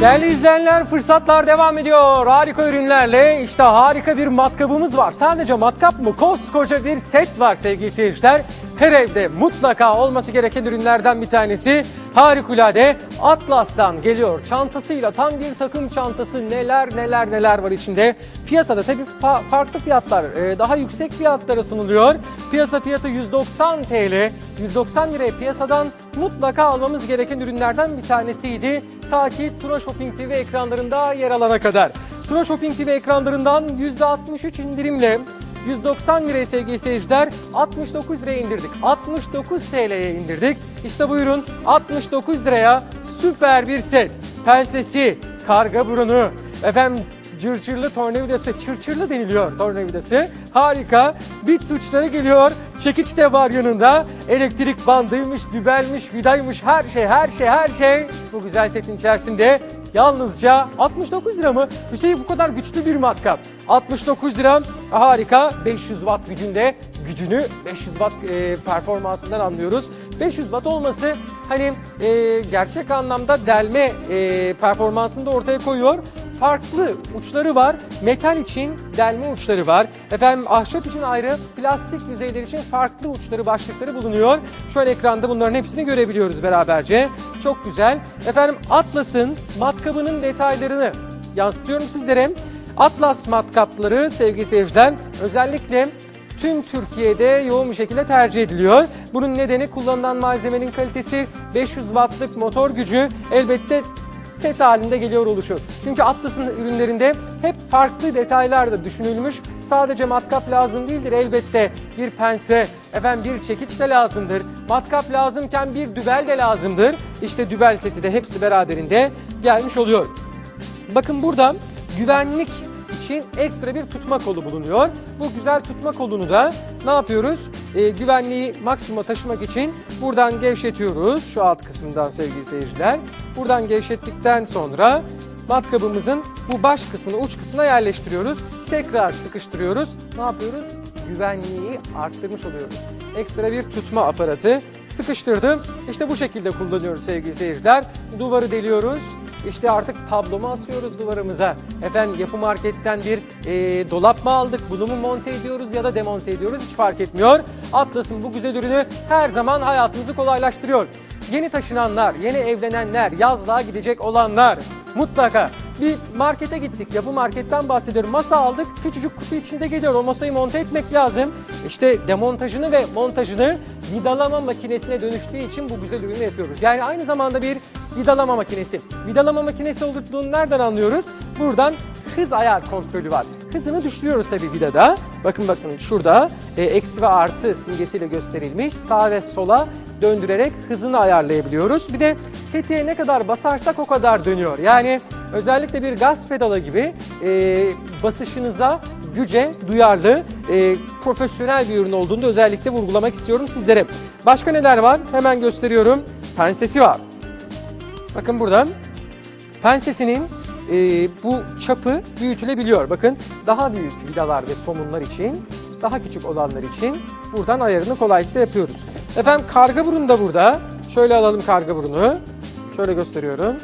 Değerli izleyenler fırsatlar devam ediyor. Harika ürünlerle işte harika bir matkabımız var. Sadece matkap mı? Koskoca bir set var sevgili seyirciler. Her evde mutlaka olması gereken ürünlerden bir tanesi harikulade Atlas'tan geliyor. Çantasıyla tam bir takım çantası neler neler neler var içinde. Piyasada tabii fa- farklı fiyatlar e, daha yüksek fiyatlara sunuluyor. Piyasa fiyatı 190 TL. 190 liraya piyasadan mutlaka almamız gereken ürünlerden bir tanesiydi. Ta ki Tuna Shopping TV ekranlarında yer alana kadar. Tuna Shopping TV ekranlarından %63 indirimle 190 liraya sevgili seyirciler 69 liraya indirdik. 69 TL'ye indirdik. İşte buyurun 69 liraya süper bir set. Pensesi, karga burunu, efendim cırcırlı tornavidası, çırçırlı deniliyor tornavidası. Harika. Bit uçları geliyor. Çekiç de var yanında. Elektrik bandıymış, dübelmiş, vidaymış her şey, her şey, her şey. Bu güzel setin içerisinde yalnızca 69 lira mı? Üstelik bu kadar güçlü bir matkap. 69 lira harika 500 watt gücünde gücünü 500 watt e, performansından anlıyoruz. 500 watt olması hani e, gerçek anlamda delme e, performansını da ortaya koyuyor farklı uçları var. Metal için delme uçları var. Efendim ahşap için ayrı, plastik yüzeyler için farklı uçları, başlıkları bulunuyor. Şöyle ekranda bunların hepsini görebiliyoruz beraberce. Çok güzel. Efendim Atlas'ın matkabının detaylarını yansıtıyorum sizlere. Atlas matkapları sevgili seyirciler özellikle tüm Türkiye'de yoğun bir şekilde tercih ediliyor. Bunun nedeni kullanılan malzemenin kalitesi, 500 wattlık motor gücü, elbette set halinde geliyor oluşu. Çünkü Atlas'ın ürünlerinde hep farklı detaylar da düşünülmüş. Sadece matkap lazım değildir elbette. Bir pense, efendim bir çekiç de lazımdır. Matkap lazımken bir dübel de lazımdır. İşte dübel seti de hepsi beraberinde gelmiş oluyor. Bakın burada güvenlik için ekstra bir tutma kolu bulunuyor. Bu güzel tutma kolunu da ne yapıyoruz? Ee, güvenliği maksimuma taşımak için buradan gevşetiyoruz. Şu alt kısmından sevgili seyirciler. Buradan gevşettikten sonra matkabımızın bu baş kısmını uç kısmına yerleştiriyoruz. Tekrar sıkıştırıyoruz. Ne yapıyoruz? Güvenliği arttırmış oluyoruz. Ekstra bir tutma aparatı sıkıştırdım. İşte bu şekilde kullanıyoruz sevgili seyirciler. Duvarı deliyoruz. İşte artık tablomu asıyoruz duvarımıza. Efendim yapı marketten bir e, dolap mı aldık? Bunu mu monte ediyoruz ya da demonte ediyoruz? Hiç fark etmiyor. Atlas'ın bu güzel ürünü her zaman hayatımızı kolaylaştırıyor. Yeni taşınanlar, yeni evlenenler, yazlığa gidecek olanlar mutlaka bir markete gittik. Yapı marketten bahsediyorum. Masa aldık. Küçücük kutu içinde geliyor. O masayı monte etmek lazım. İşte demontajını ve montajını vidalama makinesine dönüştüğü için bu güzel ürünü yapıyoruz. Yani aynı zamanda bir vidalama makinesi. Vidalama makinesi olduğunu nereden anlıyoruz? Buradan hız ayar kontrolü var. Hızını düşürüyoruz tabii vidada. Bakın bakın şurada e, eksi ve artı simgesiyle gösterilmiş. Sağ ve sola döndürerek hızını ayarlayabiliyoruz. Bir de tetiğe ne kadar basarsak o kadar dönüyor. Yani özellikle bir gaz pedalı gibi e, basışınıza güce duyarlı, e, profesyonel bir ürün olduğunu özellikle vurgulamak istiyorum sizlere. Başka neler var? Hemen gösteriyorum. Pensesi var. Bakın buradan pensesinin e, bu çapı büyütülebiliyor. Bakın daha büyük vidalar ve somunlar için, daha küçük olanlar için buradan ayarını kolaylıkla yapıyoruz. Efendim karga burun da burada. Şöyle alalım karga burunu. Şöyle gösteriyorum.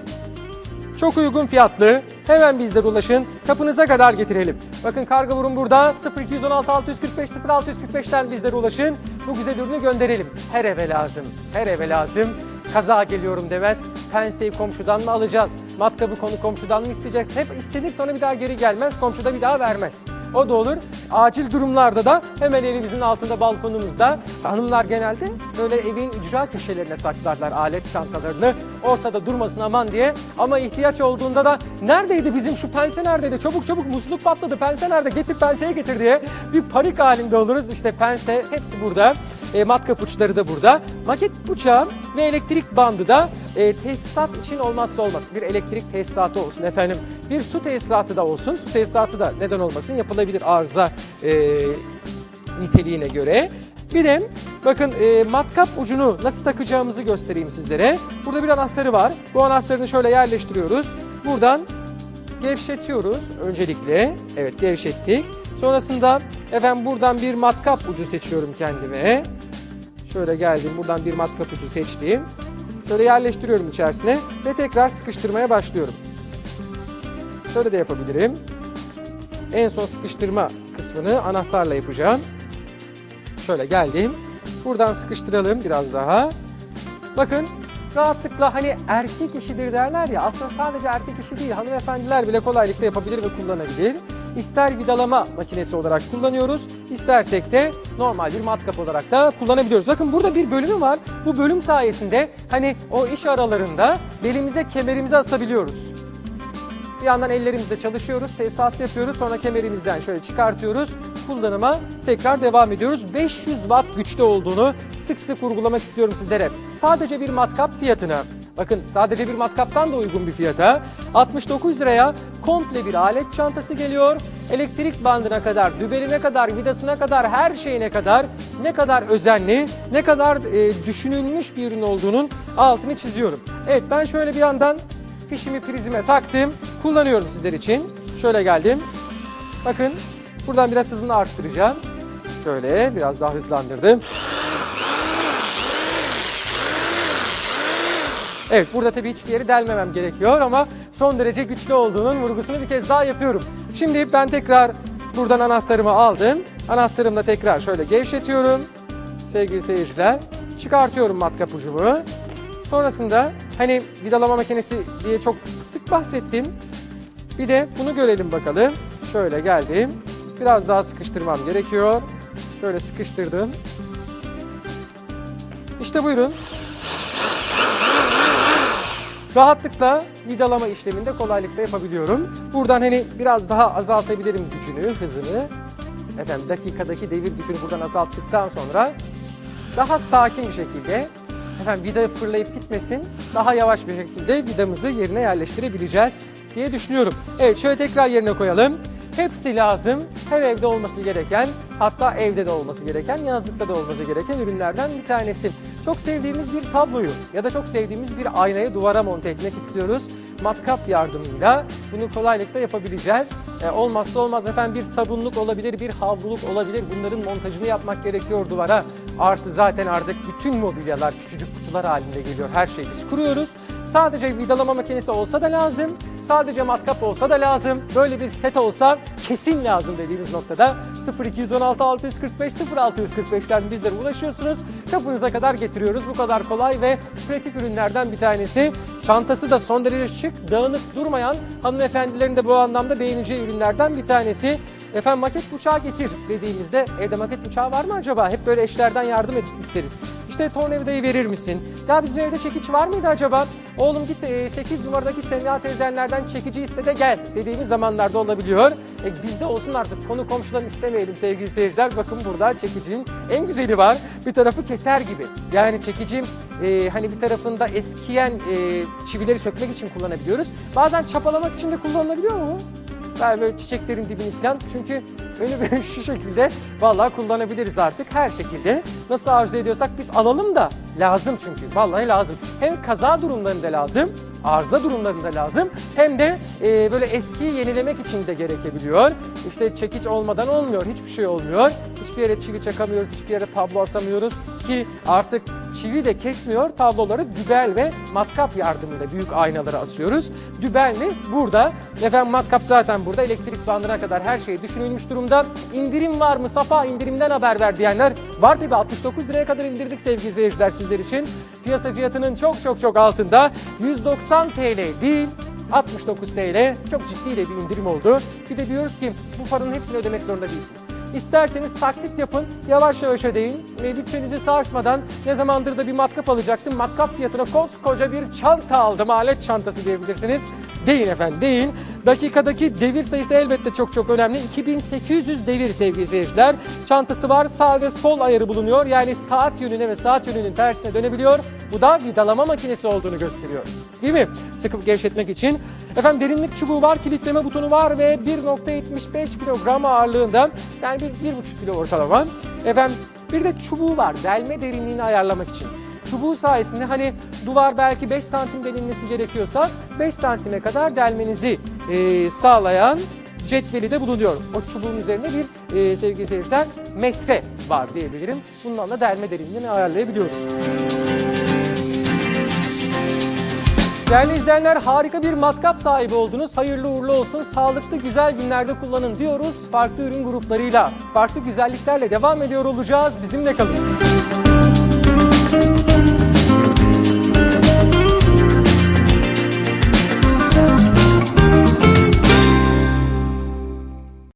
Çok uygun fiyatlı. Hemen bizlere ulaşın. Kapınıza kadar getirelim. Bakın karga burun burada. 0216 645 0645'ten bizlere ulaşın. Bu güzel ürünü gönderelim. Her eve lazım. Her eve lazım. Kaza geliyorum demez. Penseyi komşudan mı alacağız? Matkabı konu komşudan mı isteyecek? Hep istenir sonra bir daha geri gelmez. Komşu da bir daha vermez. O da olur. Acil durumlarda da hemen elimizin altında balkonumuzda. Hanımlar genelde böyle evin ücra köşelerine saklarlar alet çantalarını. Ortada durmasın aman diye. Ama ihtiyaç olduğunda da neredeydi bizim şu pense neredeydi? Çabuk çabuk musluk patladı. Pense nerede? Getir penseyi getir diye bir panik halinde oluruz. İşte pense hepsi burada. E, matkap uçları da burada. Maket bıçağı ve elektrik bandı da e, tesisat için olmazsa olmaz. Bir elektrik tesisatı olsun efendim. Bir su tesisatı da olsun. Su tesisatı da neden olmasın yapılabilir arıza e, niteliğine göre. Bir de bakın e, matkap ucunu nasıl takacağımızı göstereyim sizlere. Burada bir anahtarı var. Bu anahtarını şöyle yerleştiriyoruz. Buradan gevşetiyoruz öncelikle. Evet gevşettik. Sonrasında efendim buradan bir matkap ucu seçiyorum kendime. Şöyle geldim buradan bir matkap ucu seçtim. Şöyle yerleştiriyorum içerisine ve tekrar sıkıştırmaya başlıyorum. Şöyle de yapabilirim. En son sıkıştırma kısmını anahtarla yapacağım. Şöyle geldim. Buradan sıkıştıralım biraz daha. Bakın rahatlıkla hani erkek işidir derler ya aslında sadece erkek işi değil hanımefendiler bile kolaylıkla yapabilir ve kullanabilir. İster vidalama makinesi olarak kullanıyoruz, istersek de normal bir matkap olarak da kullanabiliyoruz. Bakın burada bir bölümü var. Bu bölüm sayesinde hani o iş aralarında belimize kemerimizi asabiliyoruz. Bir yandan ellerimizle çalışıyoruz, tesisat yapıyoruz. Sonra kemerimizden şöyle çıkartıyoruz. Kullanıma tekrar devam ediyoruz. 500 watt güçlü olduğunu sık sık vurgulamak istiyorum sizlere. Sadece bir matkap fiyatına, bakın sadece bir matkaptan da uygun bir fiyata 69 liraya komple bir alet çantası geliyor. Elektrik bandına kadar, dübeline kadar, vidasına kadar, her şeyine kadar ne kadar özenli, ne kadar e, düşünülmüş bir ürün olduğunun altını çiziyorum. Evet ben şöyle bir yandan fişimi prizime taktım. Kullanıyorum sizler için. Şöyle geldim. Bakın buradan biraz hızını arttıracağım. Şöyle biraz daha hızlandırdım. Evet burada tabii hiçbir yeri delmemem gerekiyor ama son derece güçlü olduğunun vurgusunu bir kez daha yapıyorum. Şimdi ben tekrar buradan anahtarımı aldım. Anahtarımla tekrar şöyle gevşetiyorum. Sevgili seyirciler çıkartıyorum matkap ucumu. Sonrasında hani vidalama makinesi diye çok sık bahsettim. Bir de bunu görelim bakalım. Şöyle geldim. Biraz daha sıkıştırmam gerekiyor. Şöyle sıkıştırdım. İşte buyurun. Rahatlıkla vidalama işleminde kolaylıkla yapabiliyorum. Buradan hani biraz daha azaltabilirim gücünü, hızını. Efendim dakikadaki devir gücünü buradan azalttıktan sonra daha sakin bir şekilde efendim vida fırlayıp gitmesin. Daha yavaş bir şekilde vidamızı yerine yerleştirebileceğiz diye düşünüyorum. Evet şöyle tekrar yerine koyalım. Hepsi lazım. Her evde olması gereken, hatta evde de olması gereken, yazlıkta da olması gereken ürünlerden bir tanesi. Çok sevdiğimiz bir tabloyu ya da çok sevdiğimiz bir aynayı duvara monte etmek istiyoruz. Matkap yardımıyla bunu kolaylıkla yapabileceğiz. E, olmazsa olmaz efendim bir sabunluk olabilir, bir havluluk olabilir. Bunların montajını yapmak gerekiyor duvara. Artı zaten artık bütün mobilyalar küçücük kutular halinde geliyor. Her şeyi biz kuruyoruz. Sadece vidalama makinesi olsa da lazım. Sadece matkap olsa da lazım. Böyle bir set olsa kesin lazım dediğimiz noktada 0216 645 0645'ten bizlere ulaşıyorsunuz. Kapınıza kadar getiriyoruz. Bu kadar kolay ve pratik ürünlerden bir tanesi. Çantası da son derece şık, dağınık durmayan hanımefendilerin de bu anlamda beğeneceği ürünlerden bir tanesi. Efendim maket bıçağı getir dediğimizde evde maket bıçağı var mı acaba? Hep böyle eşlerden yardım et- isteriz. İşte tornavidayı verir misin? Ya bizim evde çekiç var mıydı acaba? Oğlum git e, 8 numaradaki Semya teyzenlerden çekici iste de gel dediğimiz zamanlarda olabiliyor. E, bizde olsun artık konu komşudan istemeyelim sevgili seyirciler. Bakın burada çekicinin en güzeli var. Bir tarafı keser gibi. Yani çekicim e, hani bir tarafında eskiyen e, çivileri sökmek için kullanabiliyoruz. Bazen çapalamak için de kullanılabiliyor mu? Yani böyle çiçeklerin dibini falan. Çünkü öyle böyle şu şekilde vallahi kullanabiliriz artık her şekilde. Nasıl arzu ediyorsak biz alalım da lazım çünkü. Vallahi lazım. Hem kaza durumlarında lazım, arıza durumlarında lazım. Hem de e, böyle eskiyi yenilemek için de gerekebiliyor. İşte çekiç olmadan olmuyor. Hiçbir şey olmuyor. Hiçbir yere çivi çakamıyoruz, hiçbir yere tablo asamıyoruz ki artık çivi de kesmiyor. Tabloları dübel ve matkap yardımıyla büyük aynalara asıyoruz. Dübel mi? Burada. Efendim matkap zaten burada. Elektrik bandına kadar her şey düşünülmüş durumda. İndirim var mı? Safa indirimden haber ver diyenler var tabi 69 liraya kadar indirdik sevgili seyirciler sizler için. Piyasa fiyatının çok çok çok altında. 190 TL değil 69 TL çok ciddi de bir indirim oldu. Bir de diyoruz ki bu paranın hepsini ödemek zorunda değilsiniz. İsterseniz taksit yapın, yavaş yavaş ödeyin ve bütçenizi sarsmadan ne zamandır da bir matkap alacaktım. Matkap fiyatına koskoca bir çanta aldım, alet çantası diyebilirsiniz. Deyin efendim, deyin. Dakikadaki devir sayısı elbette çok çok önemli. 2800 devir sevgili seyirciler. Çantası var, sağ ve sol ayarı bulunuyor. Yani saat yönüne ve saat yönünün tersine dönebiliyor. Bu da vidalama makinesi olduğunu gösteriyor. Değil mi? Sıkıp gevşetmek için. Efendim derinlik çubuğu var, kilitleme butonu var ve 1.75 kilogram ağırlığında yani bir, bir buçuk kilo ortalama. Efendim bir de çubuğu var delme derinliğini ayarlamak için. Çubuğu sayesinde hani duvar belki 5 santim delinmesi gerekiyorsa 5 santime kadar delmenizi eee, sağlayan cetveli de bulunuyor. O çubuğun üzerine bir e, sevgili seyirciler metre var diyebilirim. Bundan da delme derinliğini ayarlayabiliyoruz. Değerli izleyenler harika bir matkap sahibi oldunuz. Hayırlı uğurlu olsun. Sağlıklı güzel günlerde kullanın diyoruz. Farklı ürün gruplarıyla, farklı güzelliklerle devam ediyor olacağız. Bizimle kalın. Thank you.